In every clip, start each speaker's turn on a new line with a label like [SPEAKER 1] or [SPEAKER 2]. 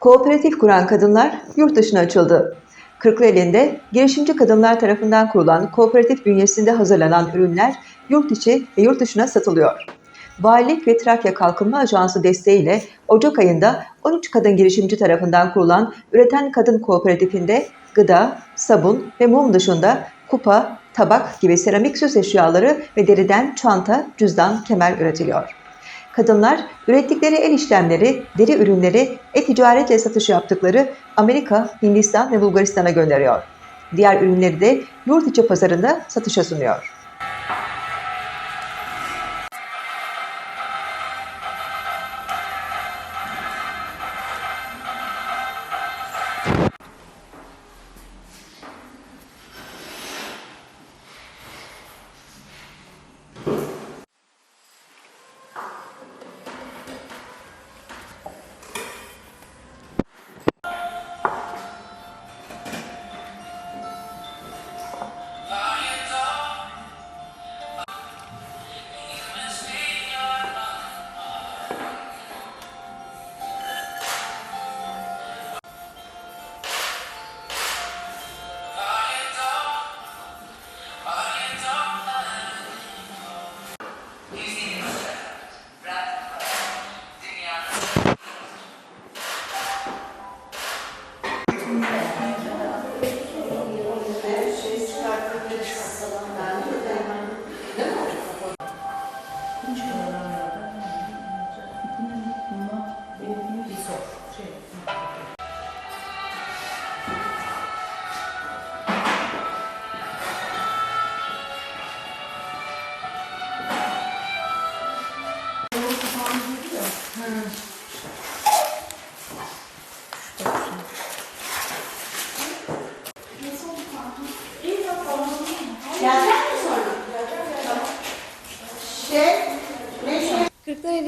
[SPEAKER 1] Kooperatif kuran kadınlar yurt dışına açıldı. Kırklareli'nde girişimci kadınlar tarafından kurulan kooperatif bünyesinde hazırlanan ürünler yurt içi ve yurt dışına satılıyor. Valilik ve Trakya Kalkınma Ajansı desteğiyle Ocak ayında 13 kadın girişimci tarafından kurulan Üreten Kadın Kooperatifinde gıda, sabun ve mum dışında kupa, tabak gibi seramik süs eşyaları ve deriden çanta, cüzdan, kemer üretiliyor. Kadınlar ürettikleri el işlemleri, deri ürünleri e-ticaretle satış yaptıkları Amerika, Hindistan ve Bulgaristan'a gönderiyor. Diğer ürünleri de yurt içi pazarında satışa sunuyor.
[SPEAKER 2] Kırklareli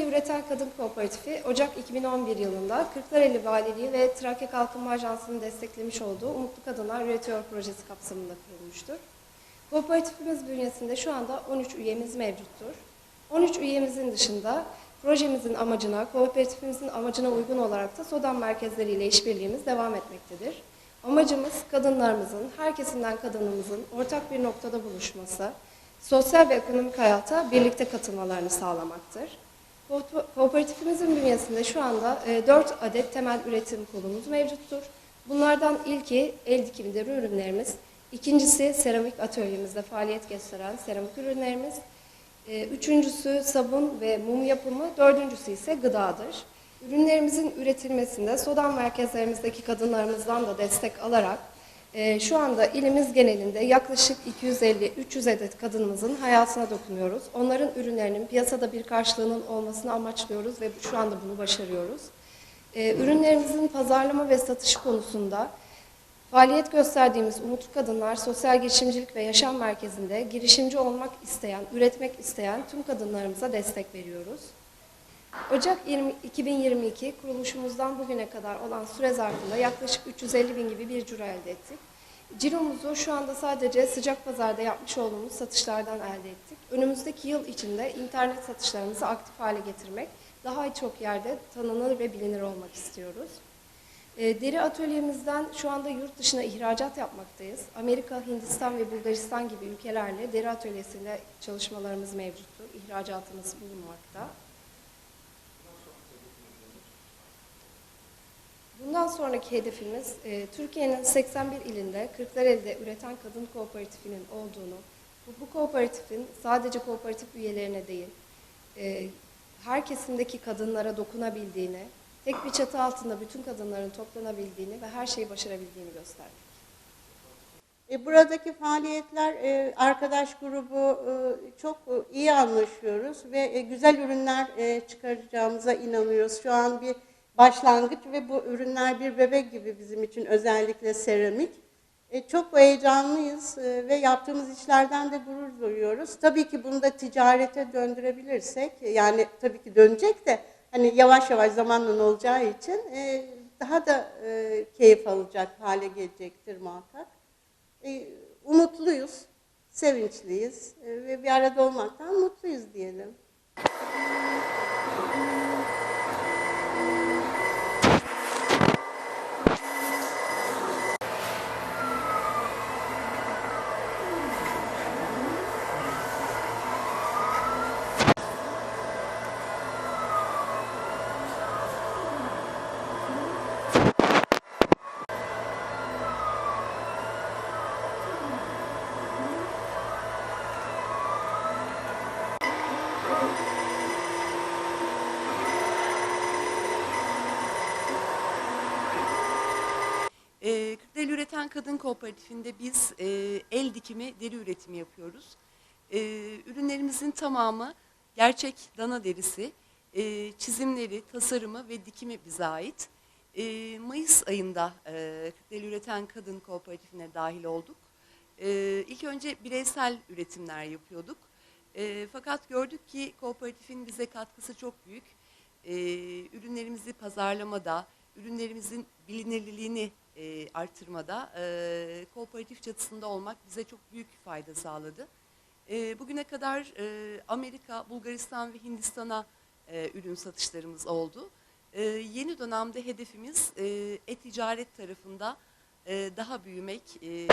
[SPEAKER 2] Üreten Kadın Kooperatifi Ocak 2011 yılında Kırklareli Valiliği ve Trakya Kalkınma Ajansı'nın desteklemiş olduğu Umutlu Kadınlar Üretiyor projesi kapsamında kurulmuştur. Kooperatifimiz bünyesinde şu anda 13 üyemiz mevcuttur. 13 üyemizin dışında projemizin amacına, kooperatifimizin amacına uygun olarak da SODAN merkezleriyle işbirliğimiz devam etmektedir. Amacımız kadınlarımızın, her kesimden kadınımızın ortak bir noktada buluşması, sosyal ve ekonomik hayata birlikte katılmalarını sağlamaktır. Ko- Kooperatifimizin bünyesinde şu anda 4 adet temel üretim kolumuz mevcuttur. Bunlardan ilki el dikimi deri ürünlerimiz, ikincisi seramik atölyemizde faaliyet gösteren seramik ürünlerimiz, e, üçüncüsü sabun ve mum yapımı, dördüncüsü ise gıdadır. Ürünlerimizin üretilmesinde Sodan merkezlerimizdeki kadınlarımızdan da destek alarak e, şu anda ilimiz genelinde yaklaşık 250-300 adet kadınımızın hayatına dokunuyoruz. Onların ürünlerinin piyasada bir karşılığının olmasını amaçlıyoruz ve şu anda bunu başarıyoruz. E, ürünlerimizin pazarlama ve satış konusunda Faaliyet gösterdiğimiz Umutlu Kadınlar Sosyal Girişimcilik ve Yaşam Merkezi'nde girişimci olmak isteyen, üretmek isteyen tüm kadınlarımıza destek veriyoruz. Ocak 20 2022 kuruluşumuzdan bugüne kadar olan süre zarfında yaklaşık 350 bin gibi bir ciro elde ettik. Ciromuzu şu anda sadece sıcak pazarda yapmış olduğumuz satışlardan elde ettik. Önümüzdeki yıl içinde internet satışlarımızı aktif hale getirmek, daha çok yerde tanınır ve bilinir olmak istiyoruz. E, Deri atölyemizden şu anda yurt dışına ihracat yapmaktayız. Amerika, Hindistan ve Bulgaristan gibi ülkelerle deri atölyesiyle çalışmalarımız mevcuttur. İhracatımız bulunmakta. Bundan sonraki hedefimiz e, Türkiye'nin 81 ilinde Kırklareli'de üreten kadın kooperatifinin olduğunu, bu, bu kooperatifin sadece kooperatif üyelerine değil, e, her kesimdeki kadınlara dokunabildiğini, tek bir çatı altında bütün kadınların toplanabildiğini ve her şeyi başarabildiğini göstermek.
[SPEAKER 3] E, Buradaki faaliyetler e, arkadaş grubu e, çok iyi anlaşıyoruz ve güzel ürünler çıkaracağımıza inanıyoruz. Şu an bir başlangıç ve bu ürünler bir bebek gibi bizim için özellikle seramik. E, Çok heyecanlıyız e, ve yaptığımız işlerden de gurur duyuyoruz. Tabii ki bunu da ticarete döndürebilirsek, yani tabii ki dönecek de hani yavaş yavaş zamanla olacağı için e, daha da e, keyif alacak hale gelecektir muhakkak. E, umutluyuz, sevinçliyiz e, ve bir arada olmaktan mutluyuz diyelim.
[SPEAKER 4] Üreten Kadın Kooperatifinde biz e, el dikimi deri üretimi yapıyoruz. E, ürünlerimizin tamamı gerçek dana derisi, e, çizimleri, tasarımı ve dikimi bize ait. E, Mayıs ayında e, Kırklareli Üreten Kadın Kooperatifine dahil olduk. E, ilk önce bireysel üretimler yapıyorduk. E, fakat gördük ki kooperatifin bize katkısı çok büyük. E, ürünlerimizi pazarlamada, ürünlerimizin bilinirliğini e, artırmada e, kooperatif çatısında olmak bize çok büyük fayda sağladı. E, bugüne kadar e, Amerika, Bulgaristan ve Hindistan'a e, ürün satışlarımız oldu. E, yeni dönemde hedefimiz e, e-ticaret tarafında e, daha büyümek, e,